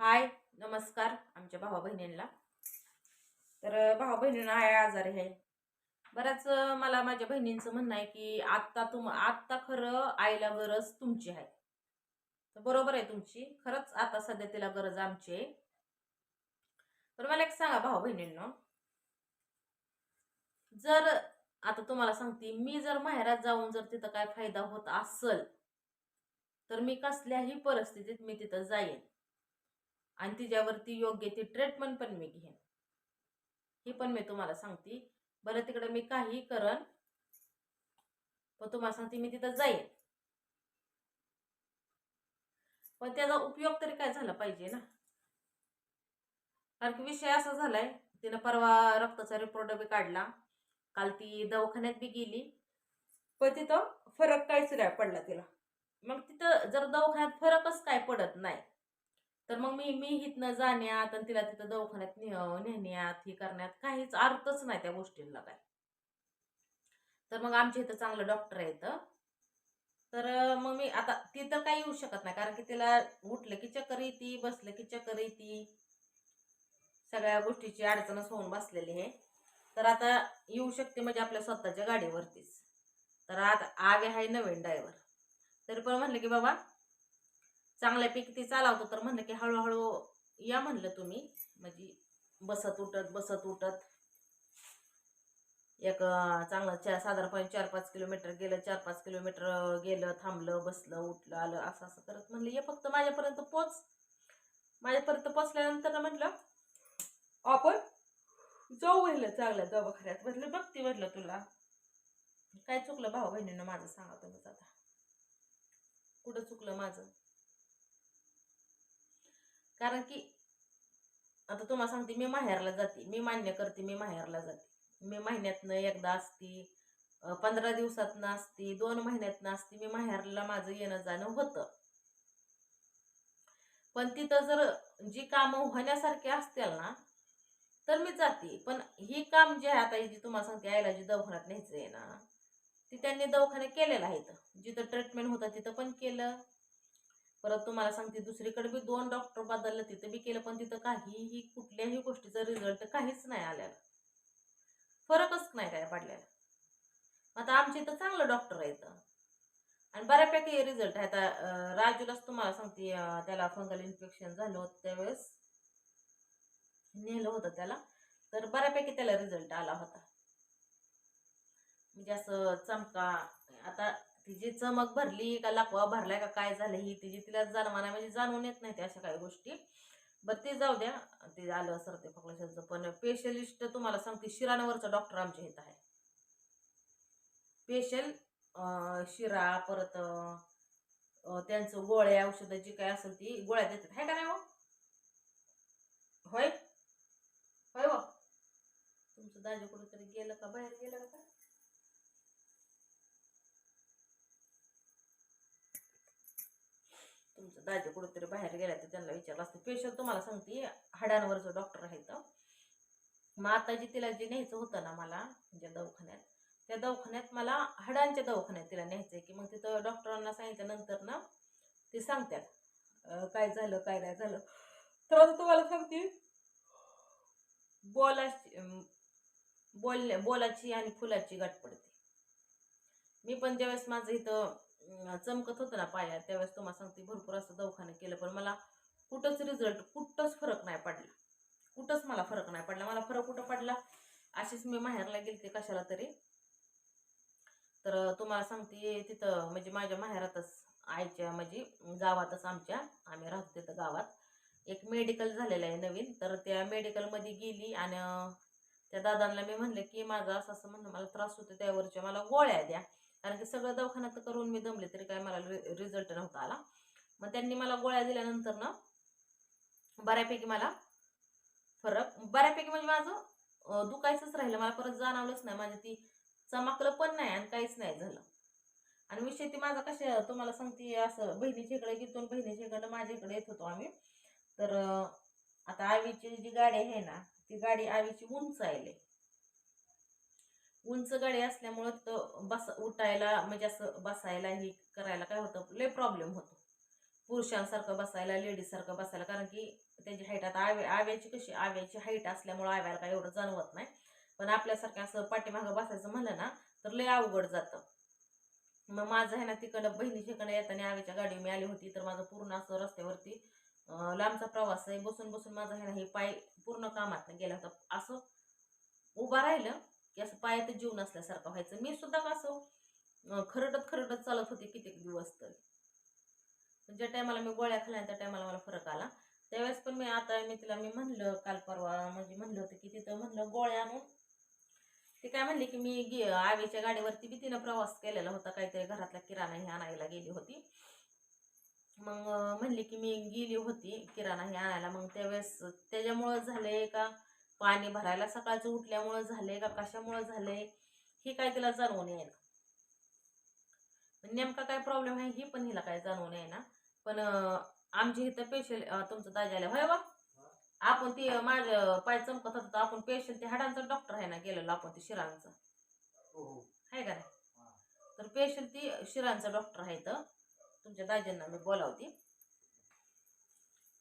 हाय नमस्कार आमच्या भावा बहिणींना. तर भावा बहिणींना आहे आजारी आहे बऱ्याच मला माझ्या बहिणींचं म्हणणं आहे की आत्ता तुम आत्ता खरं आईला गरज तुमची आहे. तर बरोबर आहे तुमची. खरंच आता सध्या तिला गरज आमची आहे. तर मला एक सांगा भाऊ बहिणींना. जर आता तुम्हाला सांगते मी जर माहेरात जाऊन जर तिथं काय फायदा होत असल तर मी कसल्याही परिस्थितीत मी तिथं जाईन. आणि तिच्यावरती योग्य ती ट्रीटमेंट पण मी घेईन. ही पण मी तुम्हाला सांगते. बरं तिकडे मी काही करन पण तुम्हाला सांगते मी तिथं जाईन. पण त्याचा उपयोग तरी काय झाला पाहिजे ना? कारण की विषय असा झालाय तिनं परवा रक्ताचा रिपोर्ट बी काढला. काल ती दवाखान्यात बी गेली. पण तिथं फरक काहीच नाही पडला तिला. मग तिथं जर दवाखान्यात फरकच काय पडत नाही तर मग मी मी हिथनं जाण्यात आणि तिला तिथं दवाखान्यात ने- नेण्यात हे करण्यात काहीच अर्थच नाही त्या गोष्टींना काय. तर मग आमच्या इथं चांगलं डॉक्टर आहेत तर मग मी आता ती तर काही येऊ शकत नाही कारण की तिला उठलं की चक्कर येते बसलं की चक्कर येते. सगळ्या गोष्टीची अडचणच होऊन बसलेली आहे. तर आता येऊ शकते म्हणजे आपल्या स्वतःच्या गाडीवरतीच. तर आता आगे आहे नवीन ड्रायव्हर तरी पण म्हणलं की बाबा चांगल्यापैकी ती चालवतो. तर म्हणलं की हळूहळू या म्हणलं तुम्ही. म्हणजे बसत उठत बसत उठत. एक चांगलं चार साधारणपणे चार पाच किलोमीटर गेलं चार पाच किलोमीटर गेलं थांबलं बसलं उठलं आलं असं असं करत म्हणलं. ये फक्त माझ्यापर्यंत पोच माझ्यापर्यंत पोचल्यानंतर म्हटलं आपण जाऊ म्हणलं चांगल्या दवाखान्यात. म्हटलं बघते म्हटलं तुला. काय चुकलं भाऊ बहिणीनं माझं सांगा तुम्हीच आता. कुठं चुकलं माझं? कारण की आता तुम्हाला सांगते मी माहेरला जाते. मी मान्य करते मी माहेरला जाते. मी महिन्यातनं एकदा असती पंधरा दिवसातनं असती दोन महिन्यातनं असती मी माहेरला माझं येणं जाणं होतं. पण तिथं जर जी कामं होण्यासारखी असतील ना तर मी जाते. पण ही काम जे आहे आता जी तुम्हाला सांगते आईला जी दवाखान्यात न्यायचं आहे ना ती त्यांनी दवाखाने केलेलं आहे जिथं ट्रीटमेंट होतं तिथं पण केलं. परत तुम्हाला सांगते दुसरीकडे बी दोन डॉक्टर बदललं तिथं बी केलं पण तिथं काहीही कुठल्याही गोष्टीचा रिझल्ट काहीच नाही आलेला. फरकच नाही काय पडलेला. आता आमच्या इथं चांगलं डॉक्टर आहे इथं. आणि बऱ्यापैकी रिझल्ट आहे. आता राजूलाच तुम्हाला सांगते त्याला फंगल इन्फेक्शन झालं होतं त्यावेळेस. नेलं होतं त्याला. तर बऱ्यापैकी त्याला रिझल्ट आला होता. म्हणजे असं चमका आता तिची चमक भरली का लाकवा भरलाय का काय झालं ही तिची तिला जाणवाना म्हणजे जाणवून येत नाही त्या अशा काही गोष्टी. बरं ते जाऊ द्या. ते आलं सर ते फकलाशांचं पण स्पेशलिस्ट तुम्हाला सांगते शिराण्यावरचा डॉक्टर आमच्या इथं आहे. स्पेशल शिरा परत त्यांचं गोळ्या औषधं जी काय असेल ती गोळ्या देतात. आहे का नाही हो? होय? होय हो. तुमचं दाजी तरी गेलं का? बाहेर गेलं का काय? तुमचं दाजी कुठेतरी बाहेर गेला तर त्यांना विचारलं असतं. स्पेशल तुम्हाला सांगते हाडांवरचं डॉक्टर आहे तर मग आता जी तिला जे न्यायचं होतं ना मला म्हणजे दवाखान्यात त्या दवाखान्यात मला हाडांच्या दवाखान्यात तिला न्यायचं आहे की मग तिथं डॉक्टरांना सांगितल्यानंतर ना ते सांगतात काय झालं काय नाही झालं. तर आता तुम्हाला सांगते बोलाची बोल बोलाची आणि फुलाची गाठ पडते. मी पण ज्यावेळेस माझं इथं चमकत होतं ना पाया. त्यावेळेस तुम्हाला सांगते भरपूर असं दवाखाने केलं पण मला कुठंच रिझल्ट कुठंच फरक नाही पडला. कुठंच मला फरक नाही पडला. मला फरक कुठं पडला? अशीच मी माहेरला गेलते कशाला तरी. तर तुम्हाला सांगते तिथं म्हणजे माझ्या माहेरातच आईच्या म्हणजे गावातच आमच्या आम्ही राहतो तिथं गावात. एक मेडिकल झालेलं आहे नवीन. तर त्या मेडिकलमध्ये गेली आणि त्या दादांना मी म्हणलं की माझं असं असं म्हणणं मला त्रास होतो त्यावरच्या मला गोळ्या द्या. कारण की सगळं दवाखान्यात करून मी दमले तरी काय मला रिझल्ट नव्हता आला. मग त्यांनी मला गोळ्या दिल्यानंतर ना बऱ्यापैकी मला फरक बऱ्यापैकी म्हणजे माझं दुखायचंच राहिलं. मला परत जाणवलंच नाही. माझी ती चमकलं पण नाही आणि काहीच नाही झालं. आणि विषय ती माझा कशा तुम्हाला सांगते असं बहिणीच्या इकडे गेलो आणि बहिणीच्या इकडं माझ्या इकडे येत होतो आम्ही. तर आता आवीची जी गाडी आहे ना ती गाडी आवीची उंच आहे उंच गाडी असल्यामुळं तो बस उठायला म्हणजे असं बसायला हे करायला काय होतं लय प्रॉब्लेम होतो. पुरुषांसारखं बसायला लेडीजसारखं बसायला कारण की त्यांची हाईट आता आव्या आव्याची कशी आव्याची हाईट असल्यामुळं आव्याला काय एवढं जाणवत नाही. पण आपल्यासारखं असं पाठीमागं बसायचं म्हणलं ना तर लय अवघड जातं. मग माझं आहे ना तिकडं बहिणीच्याकडे येताना आव्याच्या गाडी मी आली होती तर माझं पूर्ण असं रस्त्यावरती लांबचा प्रवास आहे. बसून बसून माझा आहे ना हे पाय पूर्ण कामात गेला होता. असं उभा राहिलं की असं पायात जीव नसल्यासारखं व्हायचं. मी सुद्धा कसं खरडत खरडत चालत होते कित्येक दिवस तरी. ज्या टायमाला मी गोळ्या खाल्ल्या त्या टायमाला मला फरक आला. त्यावेळेस पण मी आता मी तिला मी म्हणलं काल परवा म्हणजे म्हणलं होतं की तिथं म्हणलं गोळ्या आणून. ते काय म्हणली की मी गे आवीच्या गाडीवरती बी तिनं प्रवास केलेला होता. काहीतरी घरातला किराणा हे आणायला गेली होती. मग म्हणले म्हणली की मी गेली होती किराणा हे आणायला. मग त्यावेळेस त्याच्यामुळं झालंय का पाणी भरायला सकाळचं उठल्यामुळं झालंय का कशामुळं झालंय हे काय तिला जाणवून येईना. नेमका काय प्रॉब्लेम आहे ही पण हिला काय जाणवून येईना. पण अं, आमच्या इथं पेशल तुमचं दाजी आलं होय बा? आपण ती माझं पाय चमकत होतं आपण पेशल ते हाडांचा डॉक्टर आहे ना गेलेलो आपण ते शिरांचं. हो हो. आहे का नाही? तर पेशल ती शिरांचा डॉक्टर आहे तर तुमच्या दाजींना मी बोलावती.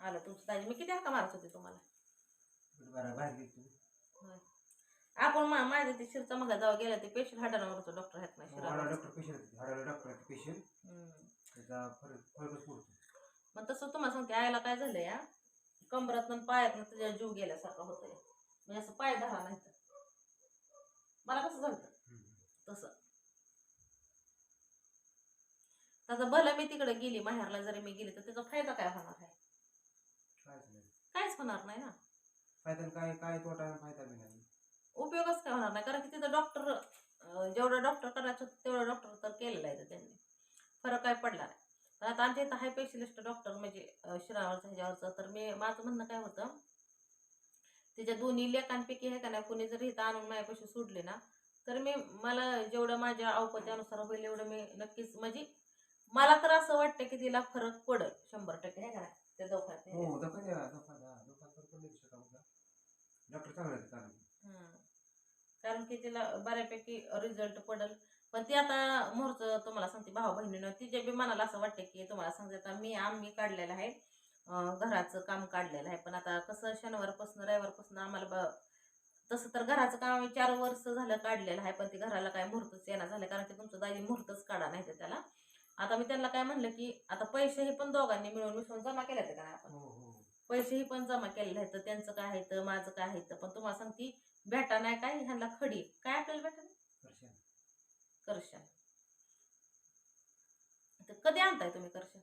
आलं तुमचं दाजी मी किती हाका मारत होते तुम्हाला बरं बाहेर गेली तुम्ही होय. आपण मा माझ्या ते शिरचा मग जाऊ गेला ते पेशल हाडांवरचं डॉक्टर आहेत ना हाडाला शिरांचं डॉक्टर पेशंट हाडाला डॉक्टर पेशंट हम्म. त्याचा फरक फरकच पडतो. मग तसं तुम्हाला सांगते आईला काय झालं या कमरातनं पायातनं तुझ्या जीव गेल्यासारखं होतंय. म्हणजे असं पाय धरा नाही तर मला कसं झालं तसं. आता भलं मी तिकडे गेली माहेरला जरी मी गेली तर त्याचा फायदा काय होणार आहे? काहीच होणार नाही ना. फायदा काय काय तोटा आणि फायदा बी नाही. उपयोगच काय होणार नाही कारण की तिथं डॉक्टर जेवढं डॉक्टर करायचं तेवढं डॉक्टर तर केलेलं आहे त्यांनी. फरक काय पडला नाही. पण आता आमच्या इथं हाय स्पेशलिस्ट डॉक्टर म्हणजे शिरावरचं ह्याच्यावरचं तर मी माझं म्हणणं काय होतं तिच्या दोन्ही लेखांपैकी आहे का नाही कोणी जर इथं आणून माझ्यापाशी सोडले ना तर मी मला जेवढं माझ्या अवपत्यानुसार होईल एवढं मी नक्कीच म्हणजे मला तर असं वाटतं की तिला फरक पडेल शंभर टक्के आहे का नाही? त्या दवाखान्यात डॉक्टर चांगला आहे हं. कारण की तिला बऱ्यापैकी रिझल्ट पडेल. पण ती आता मोरचं तुम्हाला सांगते भाऊ बहिणीनं तिच्या बी मनाला असं वाटतं की तुम्हाला सांगते आता मी आम्ही काढलेलं आहे अं, घराचं काम काढलेलं आहे. पण आता कसं शनिवारपासून रविवारपासून आम्हाला ब तसं तर घराचं काम आम्ही चार वर्ष झालं काढलेलं आहे पण ती घराला काय मुहूर्तच येणार झालं कारण की तुमचं दाजी मुहूर्तच काढा नाही तर त्याला. आता मी त्यांना काय म्हणलं की आता पैसेही पण दोघांनी मिळून मिसळून जमा केले का नाही आपण? हो हो. पैसेही पण जमा केलेले आहेत तर त्यांचं काय आहे तर माझं काय आहे तर पण तुम्हाला सांगते भेटा नाही काय ह्यांना खडी काय आपल्याला भेटा करशन. तर कधी आणताय तुम्ही करशन?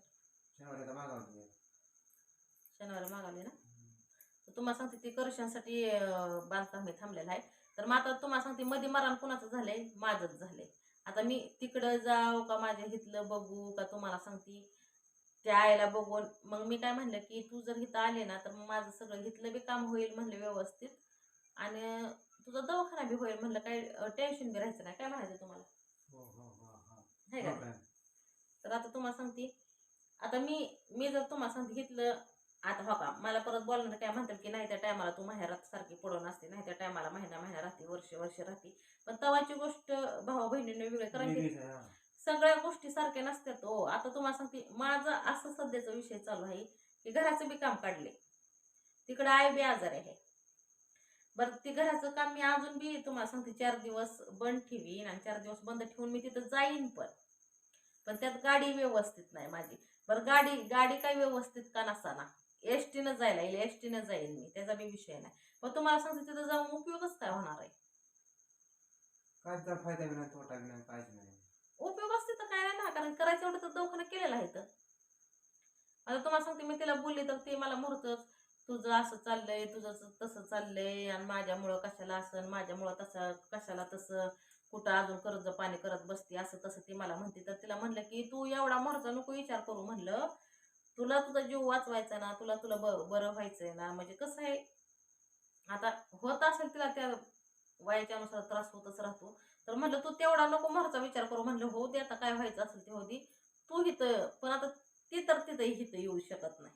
शनिवारी मागावले ना? तर तुम्हाला सांगते ती करशांसाठी बांधकाम हे थांबलेलं आहे. तर मग आता तुम्हाला सांगते मध्ये मरण कुणाचं झालंय? माझंच झालंय. आता मी तिकडं जाऊ का माझ्या हिथलं बघू का तुम्हाला सांगते त्या आईला बघून मग मी काय म्हणलं की तू जर इथं आले ना तर मग माझं सगळं हिथलं बी काम होईल म्हणलं व्यवस्थित. आणि तुझा दवाखाना बी होईल म्हणलं काही टेन्शन बी राहायचं नाही काय म्हणायचं तुम्हाला? हो हो हो हो. का काय? तर आता तुम्हाला सांगते आता मी मी जर तुम्हाला सांगते घेतलं आता हो का मला परत बोलणार काय म्हणतात की नाही त्या टायमाला तू माहेरात सारखी पडून असते नाही त्या टायमाला महिना महिना राहते वर्ष वर्ष राहते. पण तवाची गोष्ट भाऊ बहिणीने वेगळी कारण की वेगळीच आहे, हा. सगळ्या गोष्टी सारख्या नसतात हो. आता तुम्हाला सांगते माझं असं सध्याचा विषय चालू आहे की घराचं बी काम काढले. तिकडे आय बी आजारी आहे. बरं ते घराचं काम मी अजून बी तुम्हाला सांगते चार दिवस बंद ठेवीन आणि चार दिवस बंद ठेवून मी तिथं जाईन पण. पण त्यात गाडी व्यवस्थित नाही माझी. बरं गाडी गाडी काय व्यवस्थित का नसाना. एस टीनं जायला येईल एस टीनं जाईन मी. त्याचा बी विषय नाही. पण तुम्हाला सांगते तिथं जाऊन उपयोगच काय होणार आहे? काय फायदा नाही तोटा नाही काहीच नाही. उपयोग असते तर काय नाही ना कारण करायचं एवढं तर दवाखाना केलेला आहे तर. आता तुम्हाला सांगते मी तिला बोलली तर ती मला म्हणतच तुझं असं चाललंय तुझं तसं चाललंय आणि माझ्यामुळं कशाला असं माझ्यामुळं तसं कशाला तसं कुठं अजून कर्ज पाणी करत बसते असं तसं ती मला म्हणते. तर तिला म्हणलं की तू एवढा मोरचा नको विचार करू म्हणलं. तुला तुझा जीव वाचवायचा ना तुला तुला ब बरं व्हायचंय ना म्हणजे कसं आहे? आता होत असेल तिला त्या वयाच्यानुसार त्रास होतच राहतो. तर म्हणलं तू तेवढा नको मोरचा विचार करू. म्हणलं हो दे आता काय व्हायचं असेल ते हो दे. तू इथं पण आता ती तर तिथं इथं येऊ शकत नाही.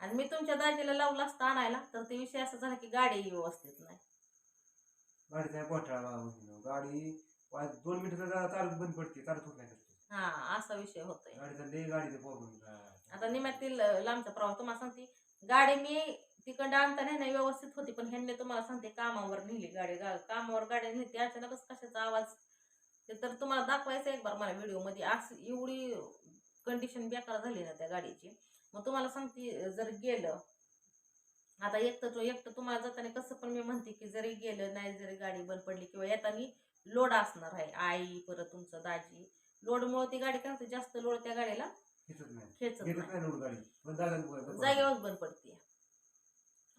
आणि मी तुमच्या दाजीला लावला असता आणायला तर ते विषय असा झाला की गाडी व्यवस्थित नाही. गाडीचा घोटाळा. गाडी दोन मिनिटं चालत बंद पडते चालत होत नाही नुसतं. हा असा विषय होतोय. गाडीचा लय गाडीचं प्रॉब्लेम आता निम्यातील लांबचा प्रवास तुम्हाला सांगते. गाडी मी तिकडं आणताना नाही व्यवस्थित होती पण ह्यांनी तुम्हाला सांगते कामावर नेली गाडी गा- कामावर गाडी नेली अचानकच कशाचा आवाज ते तर तुम्हाला दाखवायचं एक बार मला व्हिडिओमध्ये असं एवढी कंडिशन बेकार झाली ना त्या गाडीची. मग तुम्हाला सांगते जर गेलं आता एकटं तो एकटं तुम्हाला जाताना कसं पण मी म्हणते की जरी गेलं नाही जरी गाडी बंद पडली किंवा येताना लोड असणार आहे आई परत तुमचं दाजी. लोडमुळे ती गाडी काय होते जास्त लोड त्या गाडीला खेचत नाही. जागेवर बंद पडते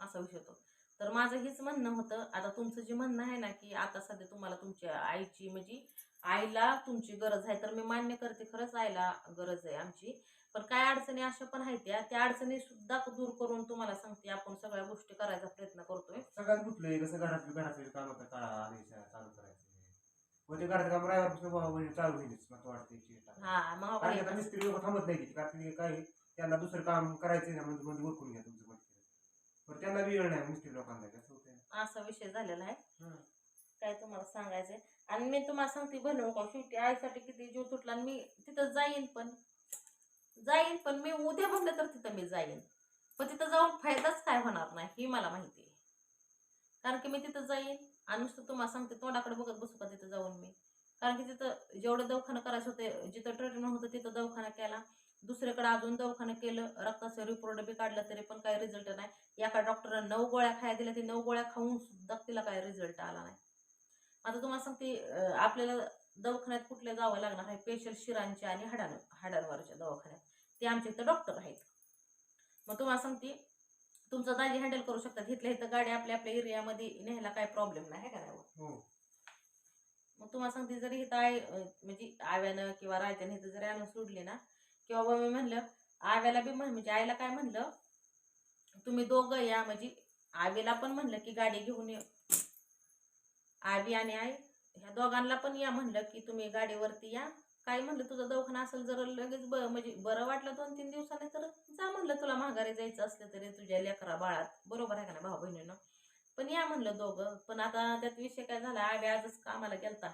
असा विषय होतो. तर माझं हेच म्हणणं होतं. आता तुमचं जे म्हणणं आहे ना की आता सध्या तुम्हाला तुमच्या आईची म्हणजे आईला तुमची गरज आहे तर मी मान्य करते. खरंच आईला गरज आहे आमची. पण काय अडचणी अशा पण आहेत त्या. त्या अडचणी सुद्धा दूर करून तुम्हाला सांगते. आपण सगळ्या गोष्टी करायचा प्रयत्न करतोय. सगळ्यात कुठलं? कसं घरात घरातले काम आता चालू करायचं. घरात काम चालू होईलच मला वाटतं. हा मग एकच- मिस्त्री लोक थांबत नाही की कारण की काय त्यांना दुसरं काम करायचं ना म्हणजे म्हणजे ओळखून घ्या तुमचं. पण त्यांना वेळ नाही लोकांना कसं होतं असा विषय झालेला आहे. हं. काय तुम्हाला सांगायचंय? आणि मी तुम्हाला सांगते भरलं का शेवटी आईसाठी किती जीव तुटला आणि मी तिथं जाईन पण. जाईन पण मी उद्या म्हणलं तर तिथं मी जाईन. पण तिथं जाऊन फायदाच काय होणार नाही ही मला माहिती आहे. कारण की मी तिथं जाईन आणि नुसतं तुम्हाला सांगते तोंडाकडे बघत बसू का तिथं जाऊन मी? कारण की तिथं जेवढं दवाखानं करायचं होते जिथं ट्रीटमेंट होतं तिथं दवाखाना केला. दुसरीकडे अजून दवाखाना केलं रक्ताचं रिपोर्ट बी काढलं तरी पण काही रिझल्ट नाही. एका डॉक्टरनं नऊ गोळ्या खायला दिल्या ती नऊ गोळ्या खाऊन सुद्धा तिला काही रिझल्ट आला नाही. आता तुम्हाला सांगते आपल्याला दवाखान्यात कुठल्या जावं लागणार आहे? स्पेशल शिरांच्या आणि हाडां हाडांवरच्या दवाखान्यात. ते आमच्या इथं डॉक्टर आहेत. मग तुम्हाला सांगते तुमचं दाजी हँडल करू शकतात. इथल्या इथं गाडी आपल्या आपल्या एरियामध्ये न्यायला काय प्रॉब्लेम नाही आहे का नाही? हो. मग तुम्हाला सांगते जरी इथं आय म्हणजे आव्यानं किंवा रायत्यानं इथं जरी आणून सोडली ना किंवा बाबा मी म्हणलं आव्याला बी म्हण म्हणजे आईला काय म्हणलं तुम्ही दोघं या म्हणजे आवीला पण म्हणलं की गाडी घेऊन ये. आवी आणि आई ह्या दोघांना पण या म्हणलं की तुम्ही गाडीवरती या. काय म्हणलं तुझा दवाखाना असेल जर लगेच ब म्हणजे बरं वाटलं दोन तीन दिवसाने तर जा म्हणलं तुला माघारी जायचं असलं तरी तुझ्या लेकरा बाळात. बरोबर आहे का ना भाऊ बहिणीनं पण या म्हणलं दोघं. पण आता त्यात विषय काय झाला आवी आजच कामाला गेलता.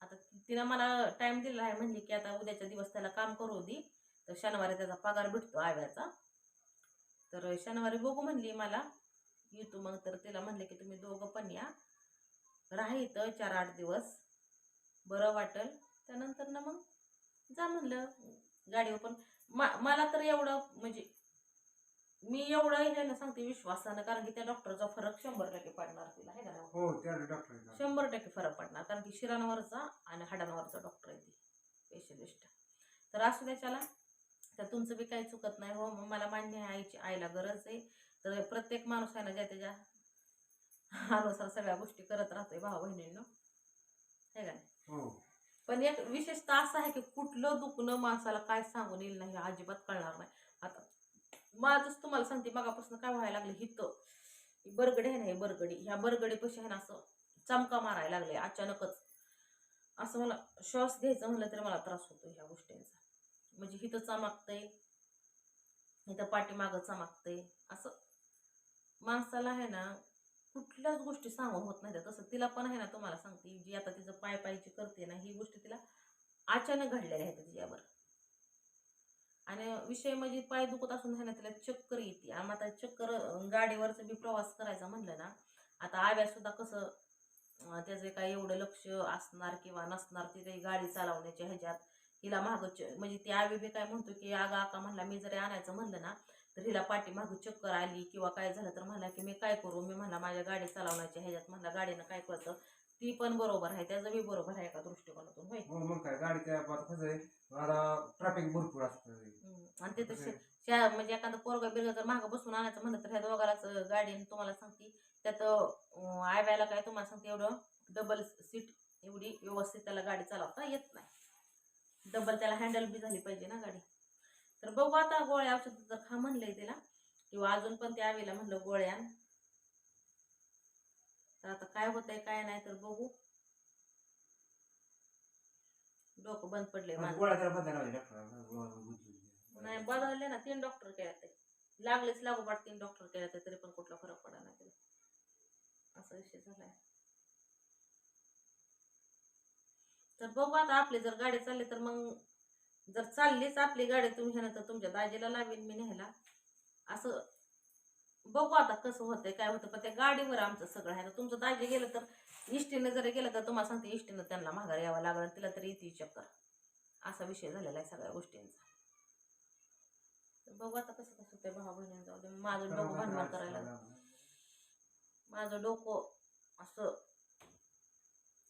आता तिनं मला टाईम दिला आहे म्हणली की आता उद्याच्या दिवस त्याला काम करू दे. तर शनिवारी त्याचा पगार भेटतो आव्याचा. तर शनिवारी बघू म्हणली मला. येतो मग तर तिला म्हणले की तुम्ही दोघं पण या. राहा तर चार आठ दिवस. बरं वाटेल. त्यानंतर ना मग जा म्हणलं. गाडीवर पण. मा- मला तर एवढं म्हणजे मी एवढं ह्यानं सांगते विश्वासानं कारण की त्या डॉक्टरचा फरक शंभर टक्के पडणार तिला आहे का नाही? हो त्या डॉक्टर शंभर टक्के फरक पडणार कारण की शिरांवरचा आणि हाडांवरचा डॉक्टर आहे ती स्पेशलिस्ट तर असू द्याच्याला तर तुमचं बी काही चुकत नाही हो मग मला मान्य आहे आईची आईला गरज आहे. तर प्रत्येक माणूस आहे ना ज्या त्याच्या अनुसार सगळ्या गोष्टी करत राहतोय भाऊ बहिणींनो. आहे का नाही? हो. पण एक विशेषतः असं आहे की कुठलं दुखणं माणसाला काय सांगून येईल नाही हे अजिबात कळणार नाही. माझंच तुम्हाला सांगते मगापासून काय व्हायला लागलं हित. ही बरगडी आहे ना हे बरगडी. ह्या बरगडी पशी आहे ना असं चमका मारायला लागले अचानकच. असं मला श्वास घ्यायचं म्हणलं तरी मला त्रास होतो ह्या गोष्टींचा. म्हणजे हिथं चमकतंय इथं पाठीमागं चमकतंय. असं माणसाला आहे ना कुठल्याच गोष्टी सांगून होत नाही तसं तिला पण आहे ना तुम्हाला सांगते जी आता तिचं पाय पायची करते ना ही गोष्ट तिला अचानक घडलेल्या आहेत तिच्यावर आणि विषय म्हणजे पाय दुखत असून आहे ना तिला चक्कर येते. आणि आता चक्कर गाडीवरच बी प्रवास करायचा म्हणलं ना आता आव्या सुद्धा कसं त्याचं त्याचे काय एवढं लक्ष असणार किंवा नसणार तिथे गाडी चालवण्याच्या ह्याच्यात हिला मागं च- म्हणजे ती आवी बी काय म्हणतो की आगा आका म्हणला मी जरी आणायचं म्हणलं ना तर हिला पाठी मागं चक्कर आली किंवा काय झालं तर म्हणला की मी काय करू? मी म्हणला माझ्या गाडी चालवण्याच्या ह्याच्यात म्हणला गाडीनं काय करतं? ती पण बरोबर आहे त्याचं बी बरोबर आहे एका दृष्टिकोनातून होय हो मग काय गाडीच्या कसं आहे आता ट्रॅफिक भरपूर असतं हम्म. आणि ते तसे त्या म्हणजे एखादं पोरगा बिरगा जर मागं बसून आणायचं म्हणलं तर ह्या दोघालाच गाडी तुम्हाला सांगते त्यात अं, आयव्याला काय तुम्हाला सांगते एवढं डबल सीट एवढी व्यवस्थित त्याला गाडी चालवता येत नाही डबल त्याला हँडल बी झाली पाहिजे ना गाडी तर बघू आता गोळ्या औषध जर खा म्हणलंय तिला किंवा अजून पण त्या आवीला म्हणलं गोळ्या. तर आता काय होतंय काय नाही तर बघू. डोकं बंद पडले नाही बदलले ना तीन डॉक्टर केल्या ते. लागलेच लागोपाठ तीन डॉक्टर केल्या ते तरी पण कुठला फरक पडा नाही असा विषय झालाय. तर बघू आता आपली जर गाडी चालली तर मग जर चाललीच आपली गाडी तुम्ही ह्यानं तर तुमच्या दाजीला लावीन मी न्यायला. असं बघू आता कसं होतंय काय होतं पण त्या गाडीवर आमचं सगळं आहे. तुमचं दाजी गेलं तर इष्टीनं जरी गेलं तर तुम्हाला सांगते इष्टीनं त्यांना माघार यावं लागलं तिला तरी येते चक्कर असा विषय झालेला आहे सगळ्या गोष्टींचा. तर बघू आता कसं कसं ते भाऊ बहिणी जाऊ दे माझं डोकं भांडण करायला माझं डोकं असं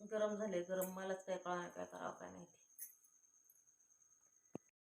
गरम झालंय गरम मलाच काय कळणार काय करावं काय नाही.